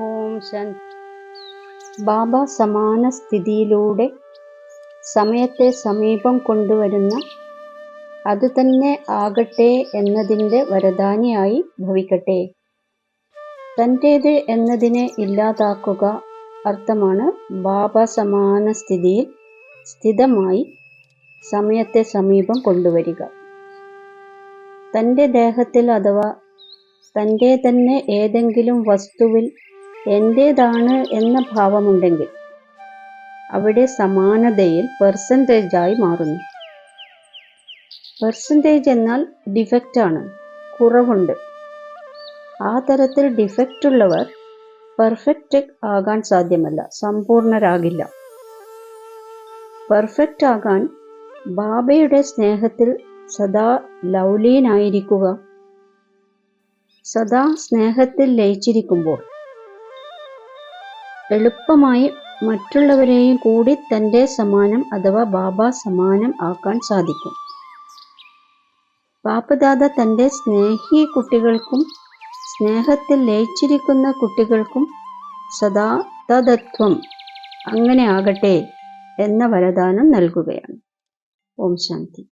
ഓം ശാന്തി ബാബ സമാന സ്ഥിതിയിലൂടെ സമയത്തെ സമീപം കൊണ്ടുവരുന്ന അത് തന്നെ ആകട്ടെ എന്നതിന്റെ വരദാനിയായി ഭവിക്കട്ടെ. തന്റേത് എന്നതിനെ ഇല്ലാതാക്കുക അർത്ഥമാണ് ബാബ സമാന സ്ഥിതിയിൽ സ്ഥിതമായി സമയത്തെ സമീപം കൊണ്ടുവരിക. തന്റെ ദേഹത്തിൽ അഥവാ തന്റെ തന്നെ ഏതെങ്കിലും വസ്തുവിൽ എന്റേതാണ് എന്ന ഭാവമുണ്ടെങ്കിൽ അവിടെ സമാനതയിൽ പെർസെന്റേജായി മാറുന്നു. പെർസെന്റേജ് എന്നാൽ ഡിഫക്റ്റാണ് കുറവുണ്ട്. ആ തരത്തിൽ ഡിഫക്റ്റ് ഉള്ളവർ പെർഫെക്റ്റ് ആകാൻ സാധ്യമല്ല സമ്പൂർണരാകില്ല. പെർഫെക്റ്റ് ആകാൻ ബാബയുടെ സ്നേഹത്തിൽ സദാ ലൗലീനായിരിക്കുക. സദാ സ്നേഹത്തിൽ ലയിച്ചിരിക്കുമ്പോൾ എളുപ്പമായി മറ്റുള്ളവരെയും കൂടി തന്റെ സമാനം അഥവാ ബാബ സമാനം ആക്കാൻ സാധിക്കും. ബാപ്പദാദ തന്റെ സ്നേഹി കുട്ടികൾക്കും സ്നേഹത്തിൽ ലയിച്ചിരിക്കുന്ന കുട്ടികൾക്കും സദാ തദത്വം അങ്ങനെ ആകട്ടെ എന്ന വരദാനം നൽകുകയാണ്. ഓം ശാന്തി.